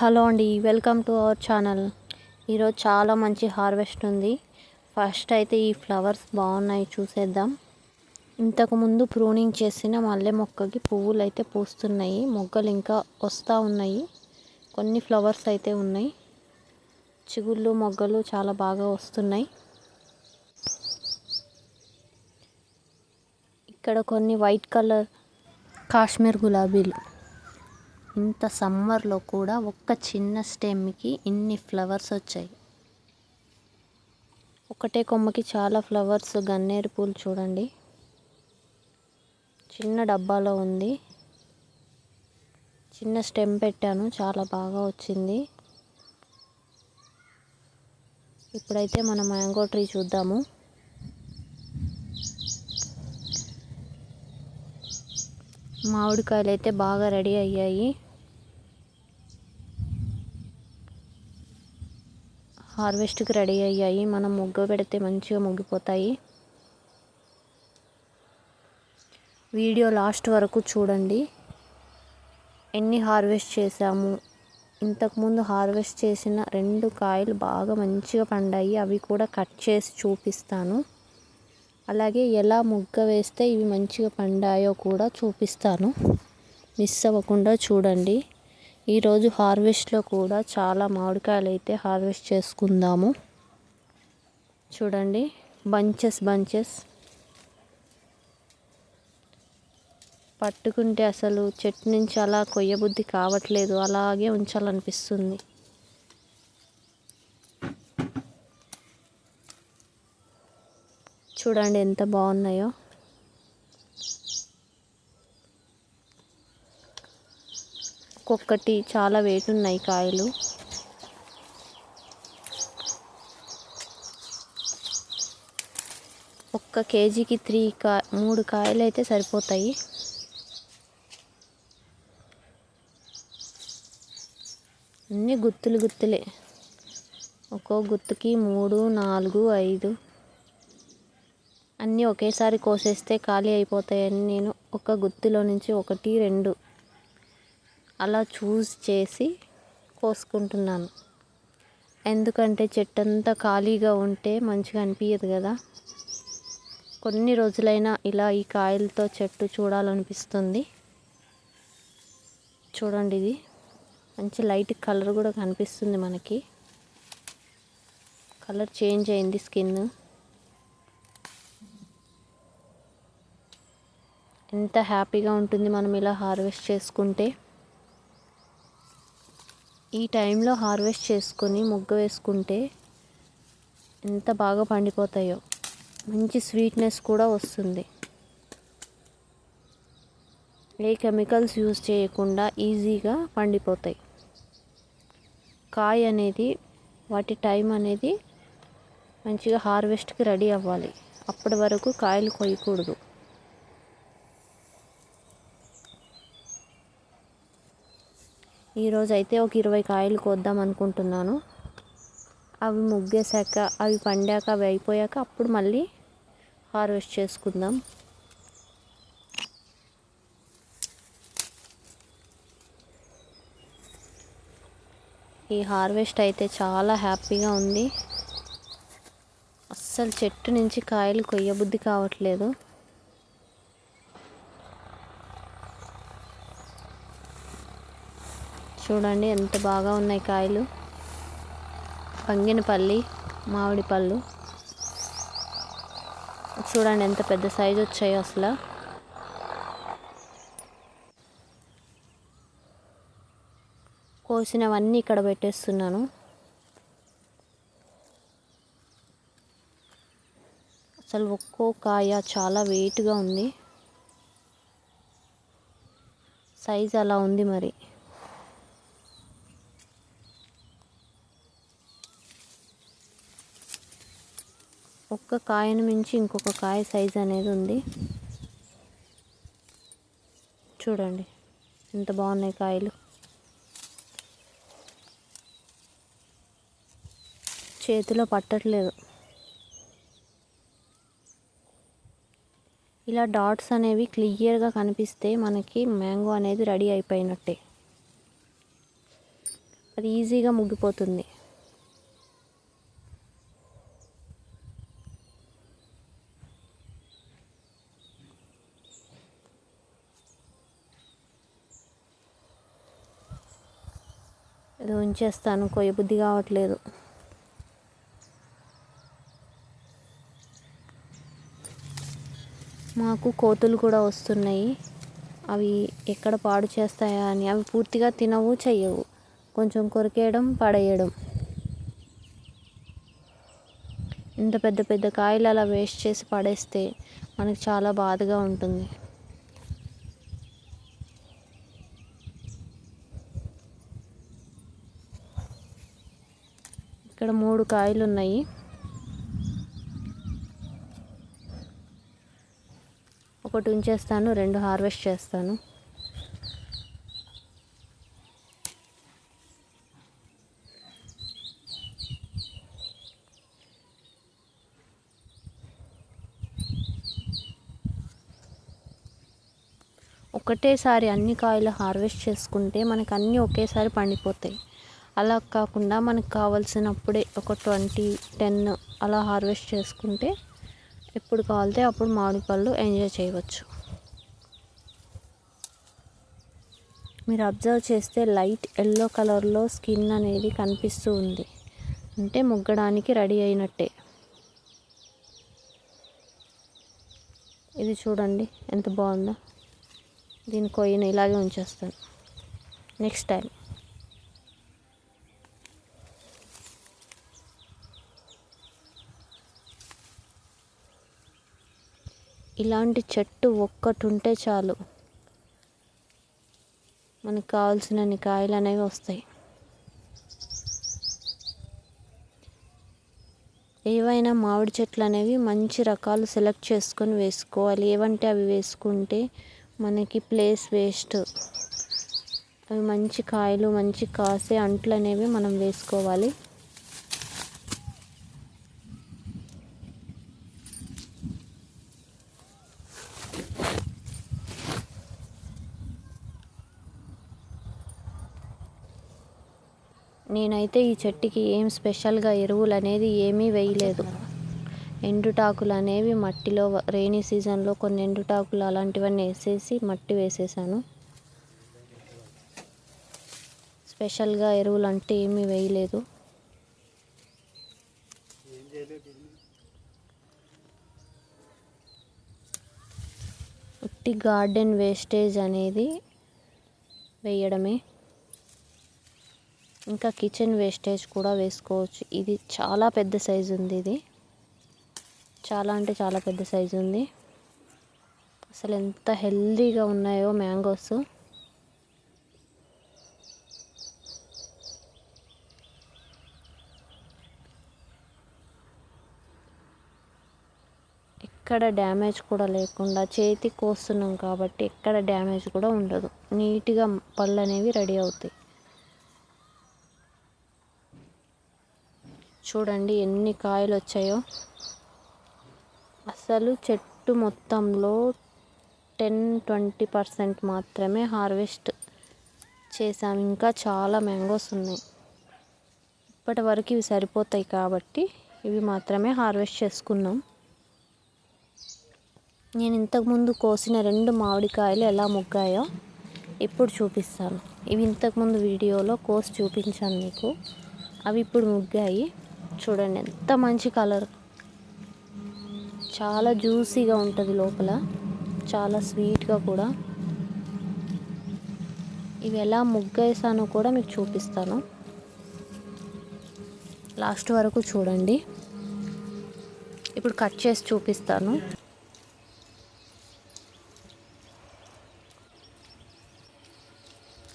Hello అండి welcome to our channel. ఈరోజు చాలా మంచి హార్వెస్ట్ ఉంది. ఫస్ట్ అయితే ఈ ఫ్లవర్స్ బాగున్నాయి చూసేద్దాం. ఇంతకుముందు ప్రూనింగ్ చేసిన మల్లె మొక్కకి పువ్వులు అయితే పూస్తున్నాయి మొగ్గలు ఇంకా వస్తూ ఉన్నాయి. కొన్ని ఫ్లవర్స్ అయితే ఉన్నాయి. చిగుళ్ళు మొగ్గలు చాలా బాగా వస్తున్నాయి. ఇక్కడ కొన్ని వైట్ కలర్ కాశ్మీర్ గులాబీలు. ఇంత సమ్మర్లో కూడా ఒక్క చిన్న స్టెమ్కి ఇన్ని ఫ్లవర్స్ వచ్చాయి. ఒకటే కొమ్మకి చాలా ఫ్లవర్స్ గన్నేరు పూలు చూడండి. చిన్న డబ్బాలో ఉంది. చిన్న స్టెమ్ పెట్టాను చాలా బాగా వచ్చింది. ఇప్పుడైతే మనం మ్యాంగో ట్రీ చూద్దాము. మామిడికాయలు అయితే బాగా రెడీ అయ్యాయి. హార్వెస్ట్కి రెడీ అయ్యాయి. మనం ముగ్గు పెడితే మంచిగా ముగ్గిపోతాయి. వీడియో లాస్ట్ వరకు చూడండి. ఎన్ని హార్వెస్ట్ చేసాము ఇంతకుముందు హార్వెస్ట్ చేసిన రెండు కాయలు బాగా మంచిగా పండాయి. అవి కూడా కట్ చేసి చూపిస్తాను. అలాగే ఎలా ముగ్గ వేస్తే ఇవి మంచిగా పండాయో కూడా చూపిస్తాను. మిస్ అవ్వకుండా చూడండి. ఈరోజు హార్వెస్ట్లో కూడా చాలా మామిడికాయలు అయితే హార్వెస్ట్ చేసుకుందాము. చూడండి బంచెస్ బంచెస్ పట్టుకుంటే అసలు చెట్టు నుంచి అలా కొయ్యబుద్ధి కావట్లేదు. అలాగే ఉంచాలనిపిస్తుంది. చూడండి ఎంత బాగున్నాయో. ఒక్కొక్కటి చాలా వెయిట్ ఉన్నాయి కాయలు. ఒక్క కేజీకి త్రీ కా మూడు కాయలు అయితే సరిపోతాయి. అన్నీ గుత్తులు గుత్తులే. ఒక్కో గుత్తుకి మూడు నాలుగు ఐదు. అన్నీ ఒకేసారి కోసేస్తే ఖాళీ అయిపోతాయని నేను ఒక గుత్తిలో నుంచి ఒకటి రెండు అలా చూస్ చేసి కోసుకుంటున్నాను. ఎందుకంటే చెట్టు అంతా ఖాళీగా ఉంటే మంచిగా అనిపించదు కదా. కొన్ని రోజులైనా ఇలా ఈ కాయలతో చెట్టు చూడాలనిపిస్తుంది. చూడండి ఇది. మంచి లైట్ కలర్ కూడా కనిపిస్తుంది మనకి. కలర్ చేంజ్ అయింది స్కిన్. ఎంత హ్యాపీగా ఉంటుంది మనం ఇలా హార్వెస్ట్ చేసుకుంటే. ఈ టైంలో హార్వెస్ట్ చేసుకొని ముగ్గ వేసుకుంటే ఎంత బాగా పండిపోతాయో. మంచి స్వీట్నెస్ కూడా వస్తుంది. ఏ కెమికల్స్ యూజ్ చేయకుండా ఈజీగా పండిపోతాయి. కాయ అనేది వాటి టైం అనేది మంచిగా హార్వెస్ట్కి రెడీ అవ్వాలి. అప్పటి వరకు కాయలు కొయ్యకూడదు. ఈరోజు అయితే ఒక ఇరవై కాయలు కోద్దాం అనుకుంటున్నాను. అవి ముగ్గేసాక అవి పండాక అవి అయిపోయాక అప్పుడు మళ్ళీ హార్వెస్ట్ చేసుకుందాం. ఈ హార్వెస్ట్ అయితే చాలా హ్యాపీగా ఉంది. అస్సలు చెట్టు నుంచి కాయలు కొయ్యబుద్ధి కావట్లేదు. చూడండి ఎంత బాగా ఉన్నాయి కాయలు. పంగినపల్లి మామిడి పళ్ళు. చూడండి ఎంత పెద్ద సైజు వచ్చాయో అసలు. కోసినవన్నీ ఇక్కడ పెట్టేస్తున్నాను. అసలు ఒక్కో కాయ చాలా వెయిట్గా ఉంది. సైజ్ అలా ఉంది మరి. ఒక్క కాయను మించి ఇంకొక కాయ సైజ్ అనేది ఉంది. చూడండి ఎంత బాగున్నాయి కాయలు. చేతిలో పట్టట్లేదు. ఇలా డాట్స్ అనేవి క్లియర్గా కనిపిస్తే మనకి మ్యాంగో అనేది రెడీ అయిపోయినట్టే. అది ఈజీగా ముగ్గిపోతుంది. ఏదో ఉంచేస్తాను కొయ్య బుద్ధి కావట్లేదు. మాకు కోతులు కూడా వస్తున్నాయి. అవి ఎక్కడ పాడు చేస్తాయా అని. అవి పూర్తిగా తినవు చెయ్యవు. కొంచెం కొరికేయడం పడేయడం. ఇంత పెద్ద పెద్ద కాయలు అలా వేస్ట్ చేసి పడేస్తే మనకు చాలా బాధగా ఉంటుంది. ఇక్కడ మూడు కాయలు ఉన్నాయి ఒకటి ఉంచేస్తాను రెండు హార్వెస్ట్ చేస్తాను. ఒకటేసారి అన్ని కాయలు హార్వెస్ట్ చేసుకుంటే మనకు అన్నీ ఒకేసారి పండిపోతాయి. అలా కాకుండా మనకు కావాల్సినప్పుడే ఒక ట్వంటీ టెన్ అలా హార్వెస్ట్ చేసుకుంటే ఎప్పుడు కావాలితే అప్పుడు మామిడి పళ్ళు ఎంజాయ్ చేయవచ్చు. మీరు అబ్జర్వ్ చేస్తే లైట్ ఎల్లో కలర్లో స్కిన్ అనేది కనిపిస్తూ ఉంది. అంటే ముగ్గడానికి రెడీ అయినట్టే. ఇది చూడండి ఎంత బాగుందో. దీని కొయ్యను ఇలాగే ఉంచేస్తాను. Next time. ఇలాంటి చెట్టు ఒక్కటి ఉంటే చాలు. మనకు కావాల్సినన్ని కాయలు అనేవి వస్తాయి. ఏవైనా మామిడి చెట్లు అనేవి మంచి రకాలు సెలెక్ట్ చేసుకొని వేసుకోవాలి. ఏవంటే అవి వేసుకుంటే మనకి ప్లేస్ వేస్ట్. అవి మంచి కాయలు మంచి కాసే అంట్లు అనేవి మనం వేసుకోవాలి. నేనైతే ఈ చెట్టుకి ఏం స్పెషల్గా ఎరువులు అనేది ఏమీ వేయలేదు. ఎండుటాకులు అనేవి మట్టిలో రైనీ సీజన్లో కొన్ని ఎండుటాకులు అలాంటివన్నీ వేసేసి మట్టి వేసేసాను. స్పెషల్గా ఎరువులు అంటే ఏమీ వేయలేదు. ఉట్టి గార్డెన్ వేస్టేజ్ అనేది వేయడమే. ఇంకా కిచెన్ వేస్టేజ్ కూడా వేసుకోవచ్చు. ఇది చాలా పెద్ద సైజు ఉంది ఇది. చాలా అంటే చాలా పెద్ద సైజు ఉంది. అసలు ఎంత హెల్దీగా ఉన్నాయో మ్యాంగోస్ ఎక్కడ డ్యామేజ్ కూడా లేకుండా చేతి కోస్తున్నాం కాబట్టి ఎక్కడ డ్యామేజ్ కూడా ఉండదు. నీట్గా పళ్ళు అనేవి రెడీ అవుతాయి. చూడండి ఎన్ని కాయలు వచ్చాయో అసలు చెట్టు మొత్తంలో టెన్ ట్వంటీ పర్సెంట్ మాత్రమే హార్వెస్ట్ చేసాం ఇంకా చాలా మ్యాంగోస్ ఉన్నాయి. ఇప్పటి వరకు ఇవి సరిపోతాయి కాబట్టి ఇవి మాత్రమే హార్వెస్ట్ చేసుకున్నాం. నేను ఇంతకుముందు కోసిన రెండు మామిడికాయలు ఎలా ముగ్గాయో ఇప్పుడు చూపిస్తాను. ఇవి ఇంతకుముందు వీడియోలో కోసి చూపించాను మీకు. అవి ఇప్పుడు ముగ్గాయి. చూడండి ఎంత మంచి కలర్. చాలా జ్యూసీగా ఉంటుంది లోపల. చాలా స్వీట్గా కూడా. ఇవి ఎలా ముగ్గేసానో కూడా మీకు చూపిస్తాను. లాస్ట్ వరకు చూడండి. ఇప్పుడు కట్ చేసి చూపిస్తాను.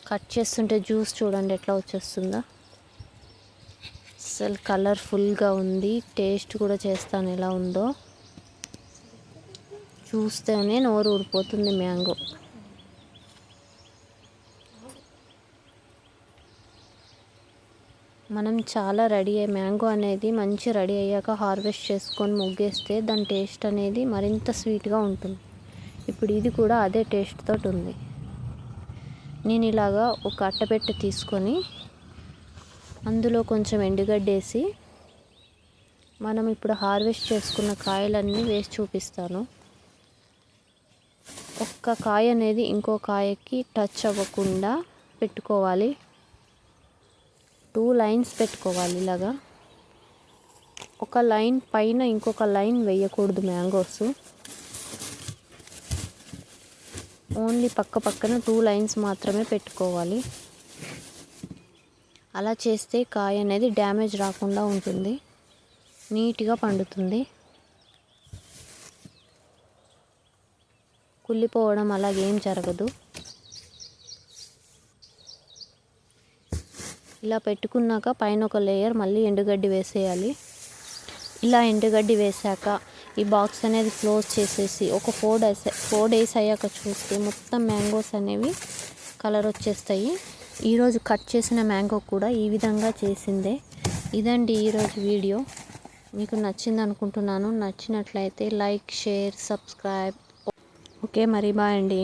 కట్ చేస్తుంటే జ్యూస్ చూడండి ఎట్లా వచ్చేస్తుందో. అసలు కలర్ఫుల్గా ఉంది. టేస్ట్ కూడా చేస్తాను ఎలా ఉందో. చూస్తేనే నోరు ఊడిపోతుంది మ్యాంగో. మనం చాలా రెడీ అయ్యే మ్యాంగో అనేది మంచి రెడీ అయ్యాక హార్వెస్ట్ చేసుకొని ముగ్గేస్తే దాని టేస్ట్ అనేది మరింత స్వీట్గా ఉంటుంది. ఇప్పుడు ఇది కూడా అదే టేస్ట్ తోటి ఉంది. నేను ఇలాగా ఒక అట్టపెట్టె తీసుకొని అందులో కొంచెం ఎండుగడ్డ వేసి మనం ఇప్పుడు హార్వెస్ట్ చేసుకున్న కాయలన్నీ వేసి చూపిస్తాను. ఒక్క కాయ అనేది ఇంకో కాయకి టచ్ అవ్వకుండా పెట్టుకోవాలి. టూ లైన్స్ పెట్టుకోవాలి ఇలాగా. ఒక లైన్ పైన ఇంకొక లైన్ వేయకూడదు మ్యాంగోస్. ఓన్లీ పక్క పక్కన టూ లైన్స్ మాత్రమే పెట్టుకోవాలి. అలా చేస్తే కాయ అనేది డ్యామేజ్ రాకుండా ఉంటుంది. నీట్గా పండుతుంది. కుళ్ళిపోవడం అలాగేం జరగదు. ఇలా పెట్టుకున్నాక పైన ఒక లేయర్ మళ్ళీ ఎండుగడ్డి వేసేయాలి. ఇలా ఎండుగడ్డి వేసాక ఈ బాక్స్ అనేది క్లోజ్ చేసేసి ఒక ఫోర్ డేస్ ఫోర్ డేస్ అయ్యాక చూస్తే మొత్తం మ్యాంగోస్ అనేవి కలర్ వచ్చేస్తాయి. ఈరోజు కట్ చేసిన మ్యాంగో కూడా ఈ విధంగా చేసిందే. ఇదండి ఈరోజు వీడియో. మీకు నచ్చింది అనుకుంటున్నాను. నచ్చినట్లయితే లైక్ షేర్ సబ్స్క్రైబ్. ఓకే మరి బాయ్ అండి.